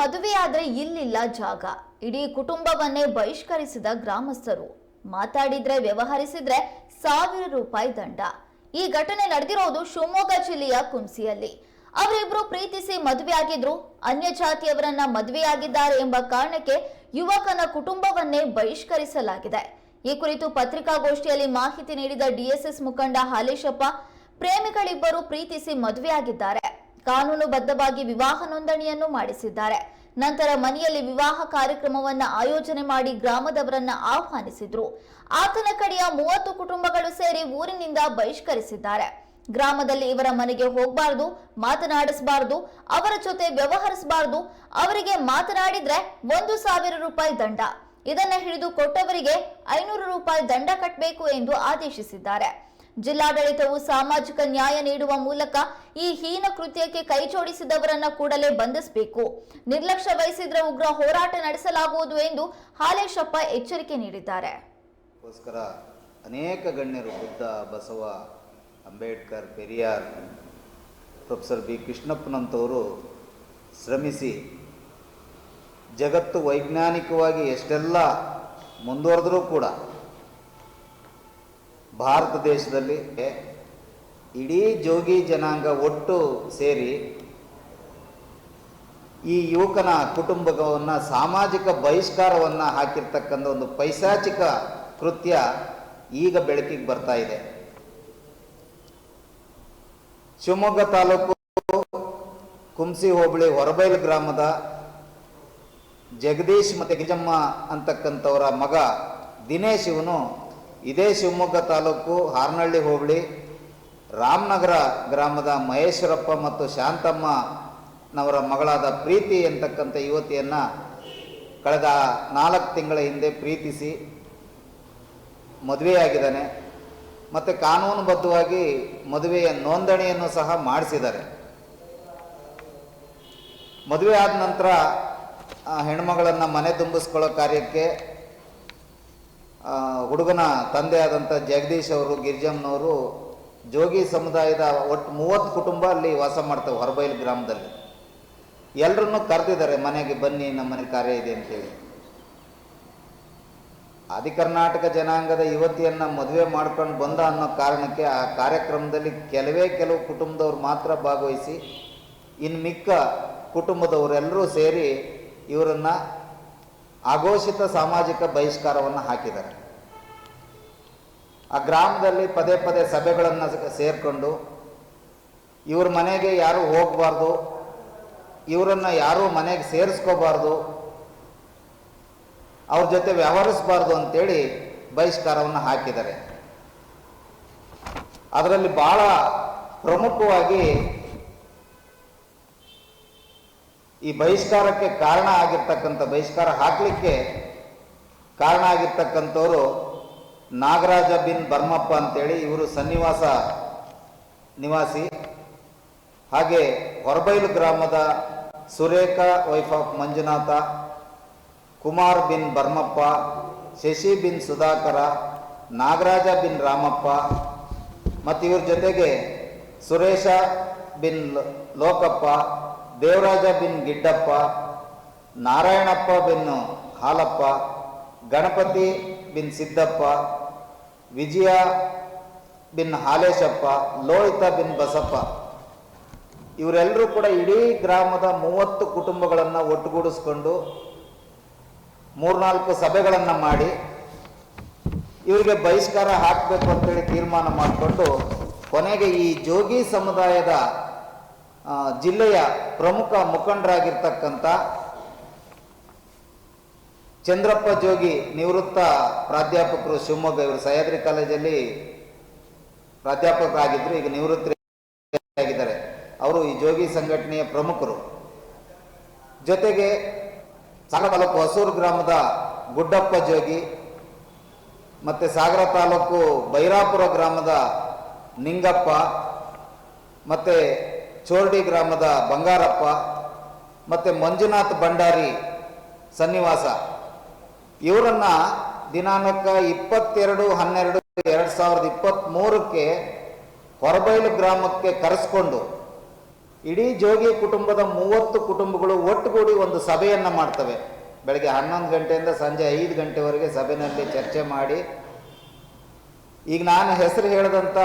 ಮದುವೆಯಾದ್ರೆ ಇಲ್ಲಿಲ್ಲ ಜಾಗ. ಇಡೀ ಕುಟುಂಬವನ್ನೇ ಬಹಿಷ್ಕರಿಸಿದ ಗ್ರಾಮಸ್ಥರು. ಮಾತಾಡಿದ್ರೆ, ವ್ಯವಹರಿಸಿದ್ರೆ ಸಾವಿರ ರೂಪಾಯಿ ದಂಡ. ಈ ಘಟನೆ ನಡೆದಿರೋದು ಶಿವಮೊಗ್ಗ ಜಿಲ್ಲೆಯ ಕುಂಸಿಯಲ್ಲಿ. ಅವರಿಬ್ರು ಪ್ರೀತಿಸಿ ಮದುವೆಯಾಗಿದ್ರು ಅನ್ಯ ಜಾತಿಯವರನ್ನ ಮದುವೆಯಾಗಿದ್ದಾರೆ ಎಂಬ ಕಾರಣಕ್ಕೆ ಯುವಕನ ಕುಟುಂಬವನ್ನೇ ಬಹಿಷ್ಕರಿಸಲಾಗಿದೆ. ಈ ಕುರಿತು ಪತ್ರಿಕಾಗೋಷ್ಠಿಯಲ್ಲಿ ಮಾಹಿತಿ ನೀಡಿದ ಡಿಎಸ್ಎಸ್ ಮುಖಂಡ ಹಾಲೇಶಪ್ಪ, ಪ್ರೇಮಿಗಳಿಬ್ಬರು ಪ್ರೀತಿಸಿ ಮದುವೆಯಾಗಿದ್ದಾರೆ. ಕಾನೂನುಬದ್ಧವಾಗಿ ವಿವಾಹ ನೋಂದಣಿಯನ್ನು ಮಾಡಿಸಿದ್ದಾರೆ. ನಂತರ ಮನೆಯಲ್ಲಿ ವಿವಾಹ ಕಾರ್ಯಕ್ರಮವನ್ನ ಆಯೋಜನೆ ಮಾಡಿ ಗ್ರಾಮದವರನ್ನ ಆಹ್ವಾನಿಸಿದ್ರು. ಆತನ ಕಡೆಯ ಮೂವತ್ತು ಕುಟುಂಬಗಳು ಸೇರಿ ಊರಿನಿಂದ ಬಹಿಷ್ಕರಿಸಿದ್ದಾರೆ. ಗ್ರಾಮದಲ್ಲಿ ಇವರ ಮನೆಗೆ ಹೋಗಬಾರ್ದು, ಮಾತನಾಡಿಸಬಾರ್ದು, ಅವರ ಜೊತೆ ವ್ಯವಹರಿಸಬಾರ್ದು, ಅವರಿಗೆ ಮಾತನಾಡಿದ್ರೆ ಒಂದು ಸಾವಿರ ರೂಪಾಯಿ ದಂಡ. ಇದನ್ನ ಹಿಡಿದು ಕೊಟ್ಟವರಿಗೆ ಐನೂರು ರೂಪಾಯಿ ದಂಡ ಕಟ್ಟಬೇಕು ಎಂದು ಆದೇಶಿಸಿದ್ದಾರೆ. ಜಿಲ್ಲಾಡಳಿತವು ಸಾಮಾಜಿಕ ನ್ಯಾಯ ನೀಡುವ ಮೂಲಕ ಈ ಹೀನ ಕೃತ್ಯಕ್ಕೆ ಕೈ ಜೋಡಿಸಿದವರನ್ನ ಕೂಡಲೇ ಬಂಧಿಸಬೇಕು. ನಿರ್ಲಕ್ಷ್ಯ ವಹಿಸಿದ್ರೆ ಉಗ್ರ ಹೋರಾಟ ನಡೆಸಲಾಗುವುದು ಎಂದು ಹಾಲೇಶಪ್ಪ ಎಚ್ಚರಿಕೆ ನೀಡಿದ್ದಾರೆ. ಅನೇಕ ಗಣ್ಯರು ಬುದ್ಧ, ಬಸವ, ಅಂಬೇಡ್ಕರ್, ಪೆರಿಯಾರ್, ಪ್ರೊಫೆಸರ್ ಬಿ. ಕೃಷ್ಣಪ್ಪನಂತವರು ಶ್ರಮಿಸಿ ಜಗತ್ತು ವೈಜ್ಞಾನಿಕವಾಗಿ ಎಷ್ಟೆಲ್ಲ ಮುಂದುವರೆದರೂ ಕೂಡ ಭಾರತ ದೇಶದಲ್ಲಿ ಇಡೀ ಜೋಗಿ ಜನಾಂಗ ಒಟ್ಟು ಸೇರಿ ಈ ಯುವಕನ ಕುಟುಂಬವನ್ನು ಸಾಮಾಜಿಕ ಬಹಿಷ್ಕಾರವನ್ನು ಹಾಕಿರ್ತಕ್ಕಂಥ ಒಂದು ಪೈಶಾಚಿಕ ಕೃತ್ಯ ಈಗ ಬೆಳಕಿಗೆ ಬರ್ತಾ ಇದೆ. ಶಿವಮೊಗ್ಗ ತಾಲೂಕು ಕುಂಸಿ ಹೋಬಳಿ ಹೊರಬೈಲು ಗ್ರಾಮದ ಜಗದೀಶ್ ಮತ್ತು ಗಿಜಮ್ಮ ಅಂತಕ್ಕಂಥವರ ಮಗ ದಿನೇಶ್ ಇವನು ಇದೇ ಶಿವಮೊಗ್ಗ ತಾಲೂಕು ಹಾರ್ನಹಳ್ಳಿ ಹೋಬಳಿ, ರಾಮನಗರ ಗ್ರಾಮದ ಮಹೇಶ್ವರಪ್ಪ ಮತ್ತು ಶಾಂತಮ್ಮನವರ ಮಗಳಾದ ಪ್ರೀತಿ ಎಂತಕ್ಕಂಥ ಯುವತಿಯನ್ನು ಕಳೆದ ನಾಲ್ಕು ತಿಂಗಳ ಹಿಂದೆ ಪ್ರೀತಿಸಿ ಮದುವೆಯಾಗಿದ್ದಾನೆ. ಮತ್ತು ಕಾನೂನುಬದ್ಧವಾಗಿ ಮದುವೆಯ ನೋಂದಣಿಯನ್ನು ಸಹ ಮಾಡಿಸಿದ್ದಾರೆ. ಮದುವೆ ಆದ ನಂತರ ಹೆಣ್ಮಗಳನ್ನು ಮನೆ ತುಂಬಿಸ್ಕೊಳ್ಳೋ ಕಾರ್ಯಕ್ಕೆ ಹುಡುಗನ ತಂದೆ ಆದಂಥ ಜಗದೀಶ್ ಅವರು, ಗಿರಿಜಮ್ಮನವರು ಜೋಗಿ ಸಮುದಾಯದ ಒಟ್ಟು ಮೂವತ್ತು ಕುಟುಂಬ ಅಲ್ಲಿ ವಾಸ ಮಾಡ್ತವೆ ಹೊರಬೈಲು ಗ್ರಾಮದಲ್ಲಿ. ಎಲ್ಲರನ್ನೂ ಕರೆದಿದ್ದಾರೆ, ಮನೆಗೆ ಬನ್ನಿ, ನಮ್ಮ ಮನೆ ಕಾರ್ಯ ಇದೆ ಅಂತೇಳಿ ಆದಿ ಕರ್ನಾಟಕ ಜನಾಂಗದ ಯುವತಿಯನ್ನು ಮದುವೆ ಮಾಡ್ಕೊಂಡು ಬಂದ ಅನ್ನೋ ಕಾರಣಕ್ಕೆ ಆ ಕಾರ್ಯಕ್ರಮದಲ್ಲಿ ಕೆಲವೇ ಕೆಲವು ಕುಟುಂಬದವ್ರು ಮಾತ್ರ ಭಾಗವಹಿಸಿ, ಇನ್ನು ಮಿಕ್ಕ ಕುಟುಂಬದವರೆಲ್ಲರೂ ಸೇರಿ ಇವರನ್ನು ಅಘೋಷಿತ ಸಾಮಾಜಿಕ ಬಹಿಷ್ಕಾರವನ್ನು ಹಾಕಿದ್ದಾರೆ. ಆ ಗ್ರಾಮದಲ್ಲಿ ಪದೇ ಪದೇ ಸಭೆಗಳನ್ನು ಸೇರಿಕೊಂಡು ಇವ್ರ ಮನೆಗೆ ಯಾರೂ ಹೋಗಬಾರ್ದು, ಇವರನ್ನು ಯಾರೂ ಮನೆಗೆ ಸೇರಿಸ್ಕೋಬಾರ್ದು, ಅವ್ರ ಜೊತೆ ವ್ಯವಹರಿಸಬಾರ್ದು ಅಂತೇಳಿ ಬಹಿಷ್ಕಾರವನ್ನು ಹಾಕಿದ್ದಾರೆ. ಅದರಲ್ಲಿ ಭಾಳ ಪ್ರಮುಖವಾಗಿ ಈ ಬಹಿಷ್ಕಾರಕ್ಕೆ ಕಾರಣ ಆಗಿರ್ತಕ್ಕಂಥ ಬಹಿಷ್ಕಾರ ಹಾಕಲಿಕ್ಕೆ ಕಾರಣ ಆಗಿರ್ತಕ್ಕಂಥವ್ರು ನಾಗರಾಜ ಬಿನ್ ಬರ್ಮಪ್ಪ ಅಂತೇಳಿ ಇವರು ಸನ್ನಿವಾಸ ನಿವಾಸಿ. ಹಾಗೆ ಹೊರಬೈಲು ಗ್ರಾಮದ ಸುರೇಖಾ, ವೈಫ್ ಆಫ್ ಮಂಜುನಾಥ, ಕುಮಾರ್ ಬಿನ್ ಬರ್ಮಪ್ಪ, ಶಶಿ ಬಿನ್ ಸುಧಾಕರ, ನಾಗರಾಜ ಬಿನ್ ರಾಮಪ್ಪ ಮತ್ತು ಇವ್ರ ಜೊತೆಗೆ ಸುರೇಶ ಬಿನ್ ಲೋಕಪ್ಪ ದೇವರಾಜ ಬಿನ್ ಗಿಡ್ಡಪ್ಪ, ನಾರಾಯಣಪ್ಪ ಬಿನ್ ಹಾಲಪ್ಪ, ಗಣಪತಿ ಬಿನ್ ಸಿದ್ದಪ್ಪ, ವಿಜಯ ಬಿನ್ ಹಾಲೇಶಪ್ಪ, ಲೋಹಿತ ಬಿನ್ ಬಸಪ್ಪ. ಇವರೆಲ್ಲರೂ ಕೂಡ ಇಡೀ ಗ್ರಾಮದ ಮೂವತ್ತು ಕುಟುಂಬಗಳನ್ನು ಒಟ್ಟುಗೂಡಿಸ್ಕೊಂಡು ಮೂರ್ನಾಲ್ಕು ಸಭೆಗಳನ್ನು ಮಾಡಿ ಇವರಿಗೆ ಬಹಿಷ್ಕಾರ ಹಾಕಬೇಕು ಅಂತೇಳಿ ತೀರ್ಮಾನ ಮಾಡಿಕೊಂಡು ಕೊನೆಗೆ ಈ ಜೋಗಿ ಸಮುದಾಯದ ಜಿಲ್ಲೆಯ ಪ್ರಮುಖ ಮುಖಂಡರಾಗಿರ್ತಕ್ಕಂಥ ಚಂದ್ರಪ್ಪ ಜೋಗಿ ನಿವೃತ್ತ ಪ್ರಾಧ್ಯಾಪಕರು ಶಿವಮೊಗ್ಗ ಇವರು ಸಹ್ಯಾದ್ರಿ ಕಾಲೇಜಲ್ಲಿ ಪ್ರಾಧ್ಯಾಪಕರಾಗಿದ್ದರು ಈಗ ನಿವೃತ್ತರಾಗಿದ್ದಾರೆ ಅವರು ಈ ಜೋಗಿ ಸಂಘಟನೆಯ ಪ್ರಮುಖರು. ಜೊತೆಗೆ ಸಾಗರ ತಾಲೂಕು ಹೊಸೂರು ಗ್ರಾಮದ ಗುಡ್ಡಪ್ಪ ಜೋಗಿ ಮತ್ತು ಸಾಗರ ತಾಲೂಕು ಬೈರಾಪುರ ಗ್ರಾಮದ ನಿಂಗಪ್ಪ ಮತ್ತು ಚೋರ್ಡಿ ಗ್ರಾಮದ ಬಂಗಾರಪ್ಪ ಮತ್ತು ಮಂಜುನಾಥ್ ಭಂಡಾರಿ ಸನ್ನಿವಾಸ. ಇವರನ್ನ ದಿನಾಂಕ ಇಪ್ಪತ್ತೆರಡು, ಹನ್ನೆರಡು, ಎರಡು ಸಾವಿರದ ಇಪ್ಪತ್ತ್ಮೂರಕ್ಕೆ ಹೊರಬೈಲು ಗ್ರಾಮಕ್ಕೆ ಕರೆಸ್ಕೊಂಡು ಇಡೀ ಜೋಗಿ ಕುಟುಂಬದ ಮೂವತ್ತು ಕುಟುಂಬಗಳು ಒಟ್ಟುಗೂಡಿ ಒಂದು ಸಭೆಯನ್ನು ಮಾಡ್ತವೆ. ಬೆಳಗ್ಗೆ ಹನ್ನೊಂದು ಗಂಟೆಯಿಂದ ಸಂಜೆ ಐದು ಗಂಟೆವರೆಗೆ ಸಭೆಯಲ್ಲಿ ಚರ್ಚೆ ಮಾಡಿ. ಈಗ ನಾನು ಹೆಸರು ಹೇಳಿದಂಥ